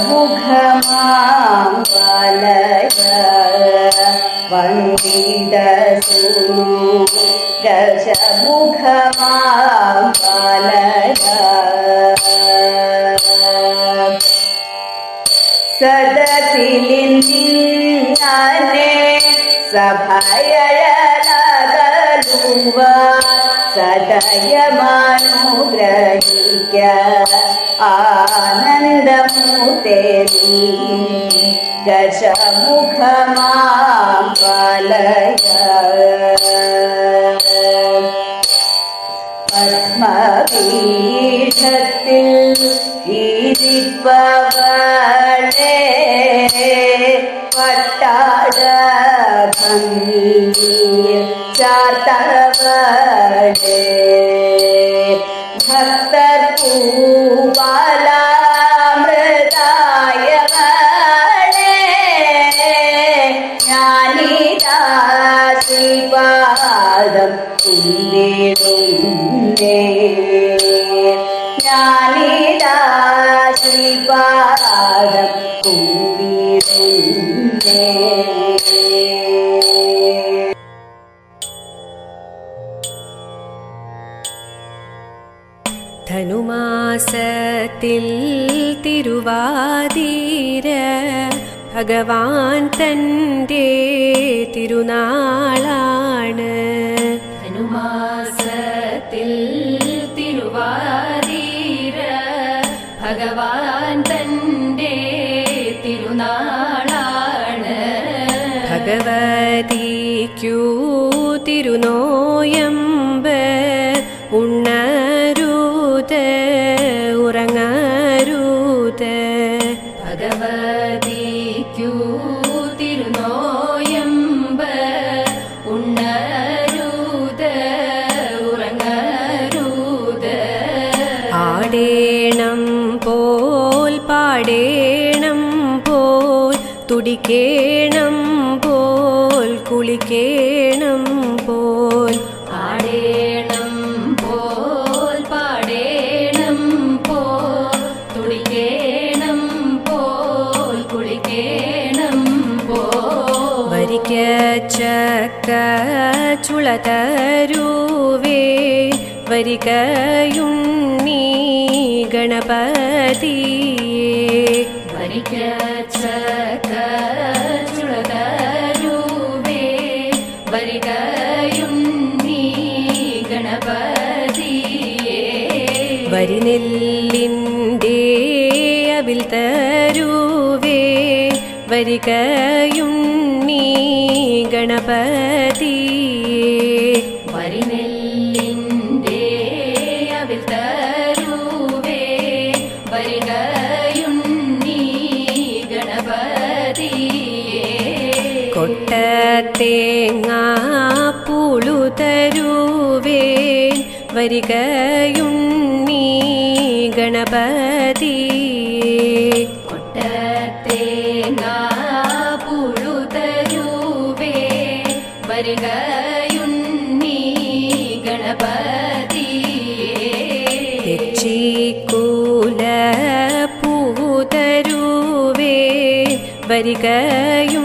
गजमुखमां पालय वन्दितसुनु गजमुखमां पालय സദസി സദയമാനുഗ്രഹിക്ക ആനന്ദമൂർത്തേ ഗജമുഖമാം പാലയ പത്മപീഠത്തിൽ ഇരിപ്പവളെ പട്ടാട ഭംഗി ചാത്തവളെ ഭക്തർ പൂവാലാമൃതായവളെ ഞാനിതാ ശ്രീപാദം കുന്നിടുന്നേ ഞാനിതാ ശ്രീപാദം കുന്നിടുന്നേ ധനുമാസത്തിൽ തിരുവാതിര ഭഗവാൻ തന്റെ തിരുനാളാണ്. ധനുമാസത്തിൽ തിരുവാതിര ഭഗവാൻ തന്റെ തിരുനാളാണ്. ഭഗവതിക്കു തിരുനോയമ്പ് ഉണ്ണരുത് ഉറങ്ങരുത് ഭഗവതിക്കു തിരുനോയമ്പ് ഉണ്ണരുത് ഉറങ്ങരുത് ആടേണം പോൽ പാടേണം പോൽ തുടിക്കേണം പോൽ കുളിക്കേണം പോൽ. ആടേണം ചക്ക ചുളതരുവേ വരികയുണ്ണി ഗണപതിയേ. വരികയുണ്ണി ഗണപതി വരികയുണ്ണീ ഗണപതിയേ. വരിനെല്ലിന്റെ അവിൽ തരുവേ വരികയുണ്ണീ കൊട്ടത്തേങ്ങ പുളു തരുവേ വരികയുണ്ണീ ഗണപതി കൊട്ടത്തേങ്ങ പുഴുതരൂപേ വരികയുണ്ണീ ഗണപതിയേ. തെച്ചിക്കൂല പൂവു തരുവേ വരികയുണ്ണീ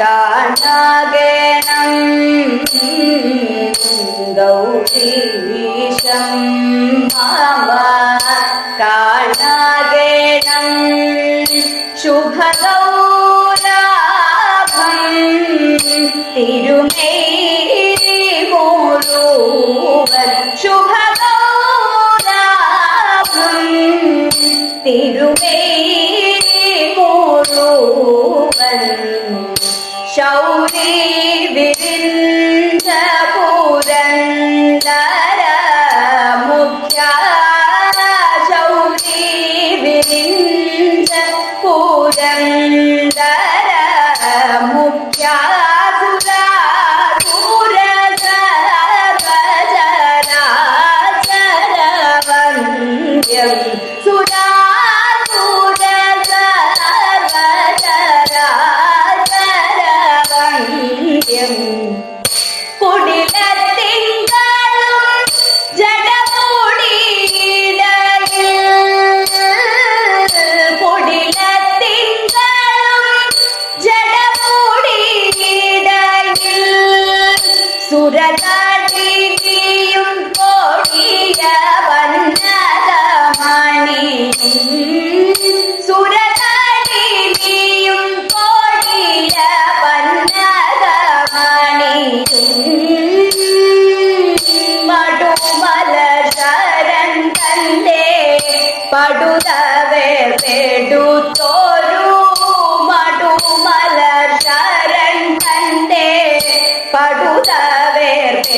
गणम् गौढीशं मा कानागणम् शुभगौनाभम् तिरुमी സർവചരാചരവന്ദ്യം കുടിലത്തിങ്കളും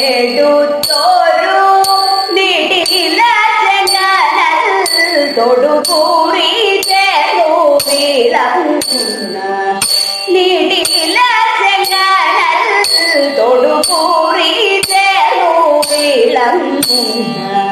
പെടുത്തോരു നിടില തൊടുകൂറി ചേർന്നു. വിളങ്ങുന്ന നിടില തൊടുകൂറി ചേർന്നു. വിളങ്ങുന്ന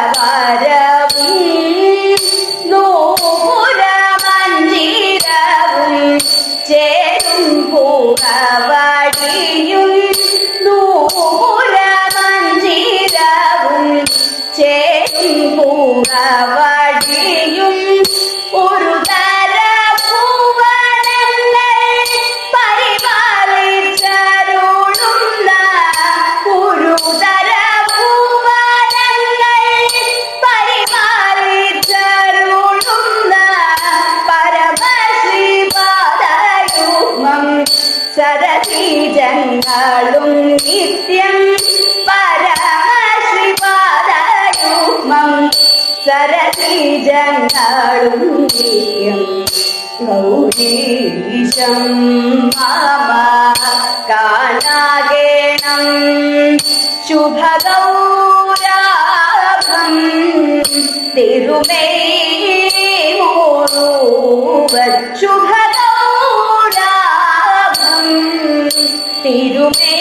തനുമധ്യവാരവും നൂപുരമഞ്ചിരവും ചേരും പൂറവടിയും നൂപുരമഞ്ചിരവും ചേരും പൂറവടിയും ഒരു സരസീജങ്ങളും നിത്യം പരമശ്രീപാദയുഗ്മം സരസീജങ്ങളും നിത്യം ഗൗരീശം മാമ കാണാകേണം ശുഭഗൗരാഭം തിരുമേ ശുഭഗൗരാഭം തിരുമേ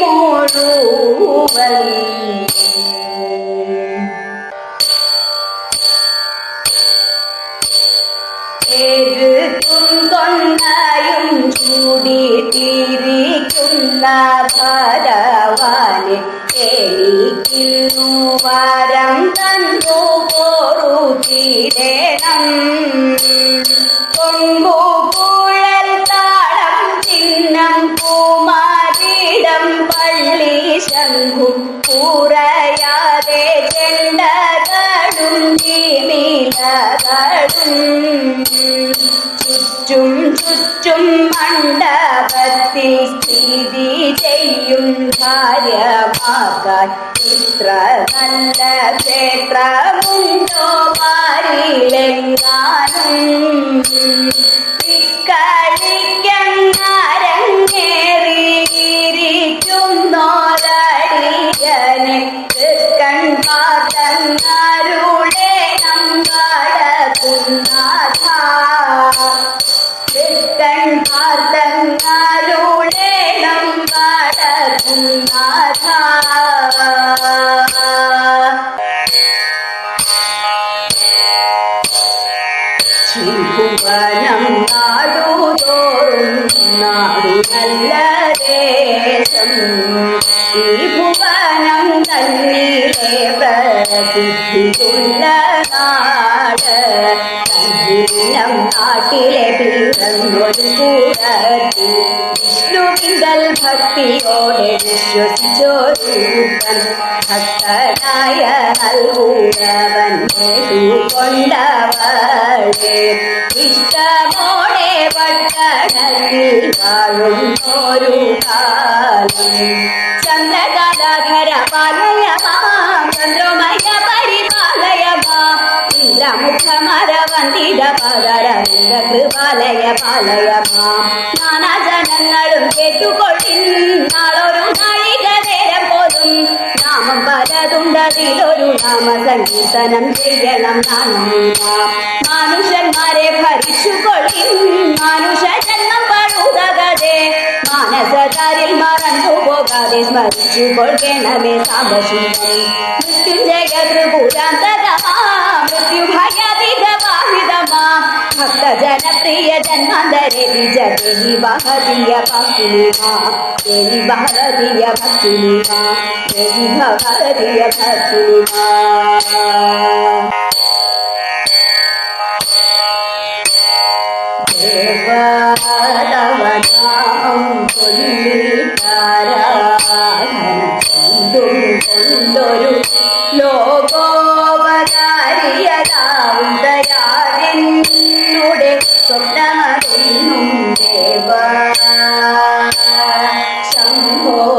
മോഴുവൻ എഴുത്തും തൊണ്ടയും ചൂടിട്ടിരിക്കുന്ന ഭരവാനെ എനിക്കിന്നു വരം തന്നു കുഴൽ താളം ചിഹ്നം കുമാരിടം പള്ളി ശംഖും കുറയാതെ ചെണ്ടകളും ജീവിലകളും ചുറ്റും ചുറ്റും മണ്ഡപത്തിൽ സ്ഥിതി ചെയ്യും ഭാര്യമാക്കാൻ ഇത്ര നല്ല ക്ഷേത്രമുണ്ടോ പാരിലെങ്ങാനും ഇക്കളിക്കങ്ങാരങ്ങേറിയിരിക്കുന്നോരടിയനെ കൺ പാത്തങ്ങാരുടെ നമ്പാടകുന്നാഥ കൺ പാത്തങ്ങാരുടെ നമ്പാടകുന്നാഥ നാടു നല്ല ദേശം ഈ ഭുവനം തന്നിലെ പ്രസിദ്ധിയുള്ള നാട് തന്നിൽ ദിനം നാട്ടിലെ പിറന്നൊരു കൂടത്തി വിഷ്ണുവിങ്കൽ ഭക്തിയോടെ വിശ്വസിച്ചോരൂപ്പൻ ഭക്തനായ നൽകൂടവൻ കൊണ്ടവളെ ഇഷ്ടമോടെ പട്ടണത്തിൽ വാഴുന്നൊരു കാലം ചന്ദ്രകലാധര പാലയമാം ചന്ദ്രമയ പരിപാലയമാം ഇന്ദ്രമുഖമര വന്ദിത പദര കൃപാലയ പാലയമാം നാനാജനങ്ങളും കേട്ടുകൊള്ളിൻ നാളൊരു നാഴിക നേരം പോലും നാമം പലതുണ്ടതിലൊരു നാമ സങ്കീർത്തനം ചെയ്യണം നാം മനുഷ്യന്മാരെ ഭരിച്ചുകൊള്ളിൻ स्मरितु कोर्गेण मे तामसि मृत्युञ्जय त्रिपुरान्तकः मृत्युभयादिदमाहिदमा भक्तजनप्रिय जन्मान्तरे विजतेहि वहदीय भक्तिनिमा देवि भरदीय भक्तिनिमा देवि भरदीय भक्तिनिमा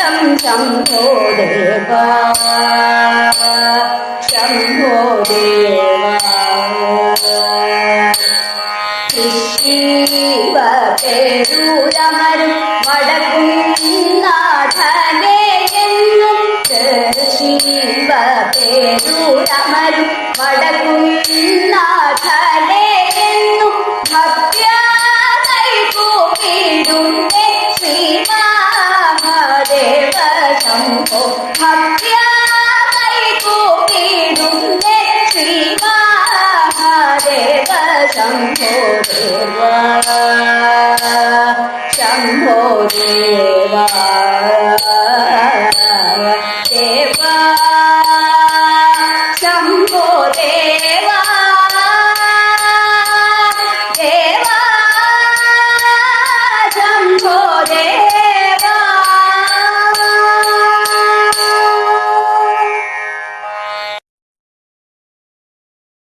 ഗാനാർച്ചനാകുലം ശംഭോ ദേവ ശംഭോ ദേവ ശിവ പേരൂരമരും വടക്കും നാഥനെ എന്നും ശിവ പേരൂരമരും വടക്കും हमको हत्या को पीड़ुंदे श्रीवा हरे